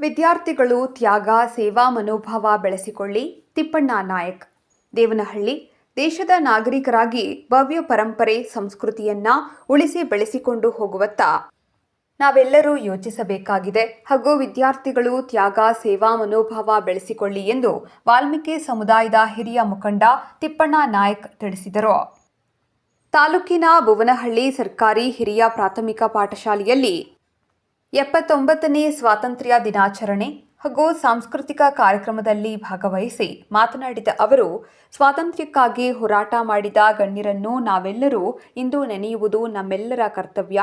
ವಿದ್ಯಾರ್ಥಿಗಳು ತ್ಯಾಗ, ಸೇವಾ, ಮನೋಭಾವ ಬೆಳೆಸಿಕೊಳ್ಳಿ. ತಿಪ್ಪಣ್ಣ ನಾಯಕ್. ದೇವನಹಳ್ಳಿ. ದೇಶದ ನಾಗರಿಕರಾಗಿ ಭವ್ಯ ಪರಂಪರೆ, ಸಂಸ್ಕೃತಿಯನ್ನ ಉಳಿಸಿ ಬೆಳೆಸಿಕೊಂಡು ಹೋಗುವತ್ತ ನಾವೆಲ್ಲರೂ ಯೋಚಿಸಬೇಕಾಗಿದೆ. ಹಾಗೂ ವಿದ್ಯಾರ್ಥಿಗಳು ತ್ಯಾಗ, ಸೇವಾ, ಮನೋಭಾವ ಬೆಳೆಸಿಕೊಳ್ಳಿ ಎಂದು ವಾಲ್ಮೀಕಿ ಸಮುದಾಯದ ಹಿರಿಯ ಮುಖಂಡ ತಿಪ್ಪಣ್ಣ ನಾಯಕ್ ತಿಳಿಸಿದರು. ತಾಲೂಕಿನ ಭುವನಹಳ್ಳಿ ಸರ್ಕಾರಿ ಹಿರಿಯ ಪ್ರಾಥಮಿಕ ಪಾಠಶಾಲೆಯಲ್ಲಿ ಎಪ್ಪತ್ತೊಂಬತ್ತನೇ ಸ್ವಾತಂತ್ರ್ಯ ದಿನಾಚರಣೆ ಹಾಗೂ ಸಾಂಸ್ಕೃತಿಕ ಕಾರ್ಯಕ್ರಮದಲ್ಲಿ ಭಾಗವಹಿಸಿ ಮಾತನಾಡಿದ ಅವರು, ಸ್ವಾತಂತ್ರ್ಯಕ್ಕಾಗಿ ಹೋರಾಟ ಮಾಡಿದ ಗಣ್ಯರನ್ನು ನಾವೆಲ್ಲರೂ ಇಂದು ನೆನೆಯುವುದು ನಮ್ಮೆಲ್ಲರ ಕರ್ತವ್ಯ.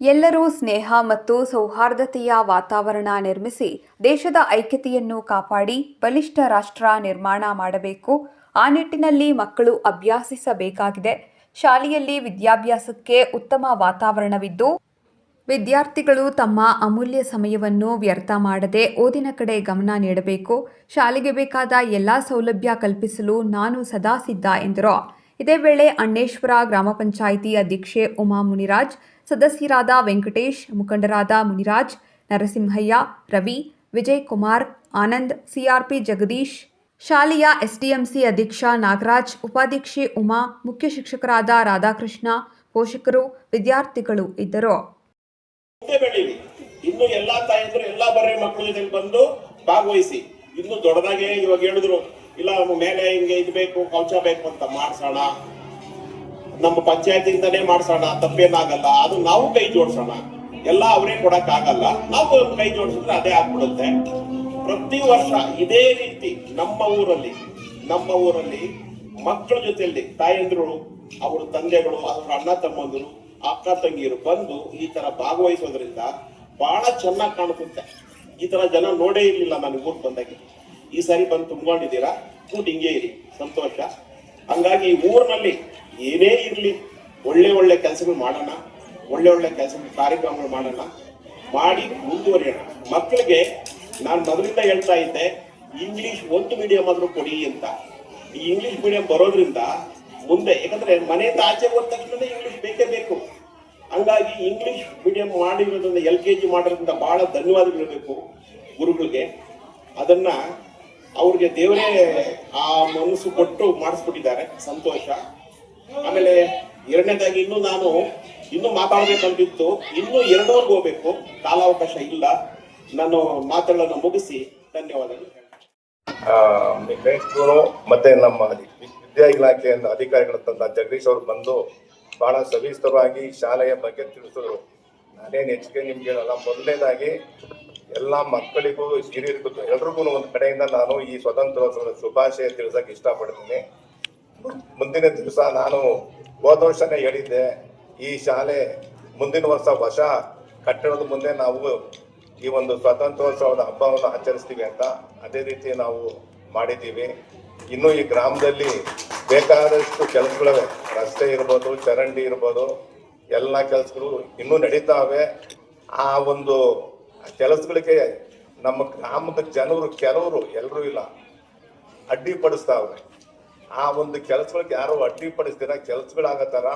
ಎಲ್ಲರೂ ಸ್ನೇಹ ಮತ್ತು ಸೌಹಾರ್ದತೆಯ ವಾತಾವರಣ ನಿರ್ಮಿಸಿ ದೇಶದ ಐಕ್ಯತೆಯನ್ನು ಕಾಪಾಡಿ ಬಲಿಷ್ಠ ರಾಷ್ಟ್ರ ನಿರ್ಮಾಣ ಮಾಡಬೇಕು. ಆ ನಿಟ್ಟಿನಲ್ಲಿ ಮಕ್ಕಳು ಅಭ್ಯಾಸಿಸಬೇಕಾಗಿದೆ. ಶಾಲೆಯಲ್ಲಿ ವಿದ್ಯಾಭ್ಯಾಸಕ್ಕೆ ಉತ್ತಮ ವಾತಾವರಣವಿದ್ದು ವಿದ್ಯಾರ್ಥಿಗಳು ತಮ್ಮ ಅಮೂಲ್ಯ ಸಮಯವನ್ನು ವ್ಯರ್ಥ ಮಾಡದೆ ಓದಿನ ಕಡೆ ಗಮನ ನೀಡಬೇಕು. ಶಾಲೆಗೆ ಬೇಕಾದ ಎಲ್ಲ ಸೌಲಭ್ಯ ಕಲ್ಪಿಸಲು ನಾನು ಸದಾ ಸಿದ್ಧ ಎಂದರು. ಇದೇ ವೇಳೆ ಅಣ್ಣೇಶ್ವರ ಗ್ರಾಮ ಪಂಚಾಯಿತಿ ಅಧ್ಯಕ್ಷೆ ಉಮಾ ಮುನಿರಾಜ್, ಸದಸ್ಯರಾದ ವೆಂಕಟೇಶ್, ಮುಖಂಡರಾದ ಮುನಿರಾಜ್, ನರಸಿಂಹಯ್ಯ, ರವಿ ವಿಜಯ್ ಕುಮಾರ್ ಆನಂದ್, ಸಿಆರ್ಪಿ ಜಗದೀಶ್, ಶಾಲೆಯ ಎಸ್ಡಿಎಂಸಿ ಅಧ್ಯಕ್ಷ ನಾಗರಾಜ್, ಉಪಾಧ್ಯಕ್ಷೆ ಉಮಾ, ಮುಖ್ಯ ಶಿಕ್ಷಕರಾದ ರಾಧಾಕೃಷ್ಣ, ಪೋಷಕರು, ವಿದ್ಯಾರ್ಥಿಗಳು ಇದ್ದರು. ಬೆಳೀಲಿ ಇನ್ನು ಎಲ್ಲಾ ತಾಯಂದ್ರು, ಎಲ್ಲಾ ಬರ್ರಿ ಮಕ್ಕಳ ಜೊತೆ ಬಂದು ಭಾಗವಹಿಸಿ. ಇನ್ನು ದೊಡ್ಡದಾಗೆ ಇವಾಗ ಹೇಳಿದ್ರು, ಇಲ್ಲ ಮೇಲೆ ಹಿಂಗೆ ಇದು ಬೇಕು, ಕೌಚ ಬೇಕು ಅಂತ ಮಾಡ್ಸೋಣ. ನಮ್ಮ ಪಂಚಾಯತಿಂದನೇ ಮಾಡ್ಸೋಣ, ತಪ್ಪೇನಾಗಲ್ಲ. ಅದು ನಾವು ಕೈ ಜೋಡ್ಸೋಣ. ಎಲ್ಲ ಅವರೇ ಕೊಡಕ್ ಆಗಲ್ಲ ನಾವು ಕೈ ಜೋಡಿಸಿದ್ರೆ ಅದೇ ಆಗ್ಬಿಡುತ್ತೆ. ಪ್ರತಿ ವರ್ಷ ಇದೇ ರೀತಿ ನಮ್ಮ ಊರಲ್ಲಿ ನಮ್ಮ ಊರಲ್ಲಿ ಮಕ್ಕಳ ಜೊತೆಯಲ್ಲಿ ತಾಯಂದ್ರು, ಅವ್ರ ತಂದೆಗಳು, ಅವ್ರ ಅಣ್ಣ ತಮ್ಮಂದಿರು ಅಕ್ಕ ತಂಗಿಯರು ಬಂದು ಈ ತರ ಭಾಗವಹಿಸೋದ್ರಿಂದ ಬಹಳ ಚೆನ್ನಾಗಿ ಕಾಣುತ್ತೆ ಈ ತರ ಜನ ನೋಡೇ ಇರ್ಲಿಲ್ಲ ನನಗೆ ಊರ್ ಬಂದಾಗ. ಈ ಸಾರಿ ಬಂದು ತುಂಬಿಕೊಂಡಿದ್ದೀರಾ? ಕೂಟ್ ಹಿಂಗೆ ಇರಿ. ಸಂತೋಷ. ಹಂಗಾಗಿ ಊರಿನಲ್ಲಿ ಏನೇ ಇರಲಿ, ಒಳ್ಳೆ ಒಳ್ಳೆ ಕೆಲಸಗಳು ಮಾಡೋಣ, ಒಳ್ಳೆ ಒಳ್ಳೆ ಕೆಲಸಗಳು ಕಾರ್ಯಕ್ರಮಗಳು ಮಾಡೋಣ, ಮಾಡಿ ಮುಂದುವರಿಯೋಣ. ಮಕ್ಕಳಿಗೆ ನಾನು ಮೊದಲಿಂದ ಹೇಳ್ತಾ ಇದ್ದೆ, ಇಂಗ್ಲಿಷ್ ಒಂದು ಮೀಡಿಯಂ ಆದ್ರೂ ಕೊಡಿ ಅಂತ. ಈ ಇಂಗ್ಲಿಷ್ ಮೀಡಿಯಂ ಬರೋದ್ರಿಂದ ಮುಂದೆ, ಯಾಕಂದ್ರೆ ಮನೆಯಿಂದ ಆಚೆ ಹೋದ ತಕ್ಷಣ ಇಂಗ್ಲಿಷ್ ಬೇಕೇ ಬೇಕು. ಹಂಗಾಗಿ ಇಂಗ್ಲಿಷ್ ಮೀಡಿಯಂ ಮಾಡಿರೋದ್ರಿಂದ ಎಲ್ ಕೆ ಜಿ ಮಾಡೋದ್ರಿಂದ ಬಹಳ ಧನ್ಯವಾದಗಳಿರಬೇಕು ಗುರುಗಳಿಗೆ. ಅದನ್ನ ಅವ್ರಿಗೆ ದೇವರೇ ಆ ಮನಸ್ಸು ಕೊಟ್ಟು ಮಾಡಿಸ್ಬಿಟ್ಟಿದ್ದಾರೆ. ಸಂತೋಷ. ಆಮೇಲೆ ಎರಡನೇದಾಗಿ ಇನ್ನು ನಾನು ಇನ್ನೂ ಮಾತಾಡಬೇಕಂತಿತ್ತು. ಇನ್ನೂ ಎರಡೋರ್ಗೆ ಹೋಗ್ಬೇಕು. ಕಾಲಾವಕಾಶ ಇಲ್ಲ. ನಾನು ಮಾತುಗಳನ್ನು ಮುಗಿಸಿ ಧನ್ಯವಾದಗಳು. ಮತ್ತೆ ನಮ್ಮ ವಿದ್ಯಾ ಇಲಾಖೆಯ ಅಧಿಕಾರಿಗಳ ತಂದ ಜಗದೀಶ್ ಅವರು ಬಂದು ಬಹಳ ಸವಿಸ್ತವಾಗಿ ಶಾಲೆಯ ಬಗ್ಗೆ ತಿಳಿಸಿದ್ರು. ನಾನೇನು ಹೆಚ್ಚಿಗೆ ನಿಮ್ಗೆ ಹೇಳಲ್ಲ ಮೊದಲನೇದಾಗಿ ಎಲ್ಲ ಮಕ್ಕಳಿಗೂ, ಹಿರಿಯರಿಗೂ, ಎಲ್ರಿಗೂ ಒಂದು ಕಡೆಯಿಂದ ನಾನು ಈ ಸ್ವತಂತ್ರೋತ್ಸವದ ಶುಭಾಶಯ ತಿಳಿಸಕ್ಕೆ ಇಷ್ಟಪಡ್ತೀನಿ. ಮುಂದಿನ ದಿವಸ ನಾನು ಹೋದ ವರ್ಷನೇ ಹೇಳಿದ್ದೆ, ಈ ಶಾಲೆ ಮುಂದಿನ ವರ್ಷ ಹೊಸ ಕಟ್ಟಡದ ಮುಂದೆ ನಾವು ಈ ಒಂದು ಸ್ವಾತಂತ್ರ್ಯೋತ್ಸವದ ಹಬ್ಬವನ್ನು ಆಚರಿಸ್ತೀವಿ ಅಂತ ಅದೇ ರೀತಿ ನಾವು ಮಾಡಿದ್ದೀವಿ. ಇನ್ನು ಈ ಗ್ರಾಮದಲ್ಲಿ ಬೇಕಾದಷ್ಟು ಕೆಲಸಗಳಿವೆ. ರಸ್ತೆ ಇರ್ಬೋದು, ಚರಂಡಿ ಇರ್ಬೋದು, ಎಲ್ಲ ಕೆಲಸಗಳು ಇನ್ನೂ ನಡೀತಾವೆ. ಆ ಒಂದು ಕೆಲಸಗಳಿಗೆ ನಮ್ಮ ಗ್ರಾಮದ ಜನರು, ಕೆಲವರು ಎಲ್ಲರೂ ಇಲ್ಲ ಅಡ್ಡಿಪಡಿಸ್ತಾವೆ ಆ ಒಂದು ಕೆಲಸಗಳಿಗೆ ಯಾರು ಅಡ್ಡಿಪಡಿಸ್ದಿರ, ಕೆಲಸಗಳಾಗೋ ಥರ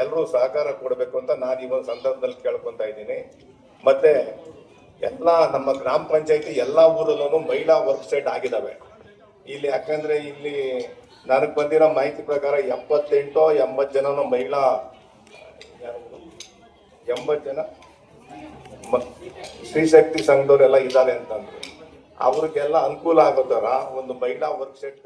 ಎಲ್ಲರೂ ಸಹಕಾರ ಕೊಡಬೇಕು ಅಂತ ನಾನು ಈ ಒಂದು ಸಂದರ್ಭದಲ್ಲಿ ಕೇಳ್ಕೊತಾ ಇದ್ದೀನಿ. ಮತ್ತೆ ಎಲ್ಲ ನಮ್ಮ ಗ್ರಾಮ ಪಂಚಾಯತಿ ಎಲ್ಲ ಊರಲ್ಲೂ ಮಹಿಳಾ ವರ್ಕ್ ಸೈಟ್ ಆಗಿದ್ದಾವೆ. ಇಲ್ಲಿ ಯಾಕಂದ್ರೆ ಇಲ್ಲಿ ನನಗೆ ಬಂದಿರೋ ಮಾಹಿತಿ ಪ್ರಕಾರ ಎಪ್ಪತ್ತೆಂಟು ಎಂಬತ್ತು ಜನ ಮಹಿಳಾ ಎಂಬತ್ತು ಜನ ಸ್ತ್ರೀಶಕ್ತಿ ಸಂಘದವರೆಲ್ಲ ಇದ್ದಾರೆ ಅಂತಂದ್ರು. ಅವ್ರಿಗೆಲ್ಲ ಅನುಕೂಲ ಆಗೋ ಥರ ಒಂದು ಮಹಿಳಾ ವರ್ಕ್ ಸೆಟ್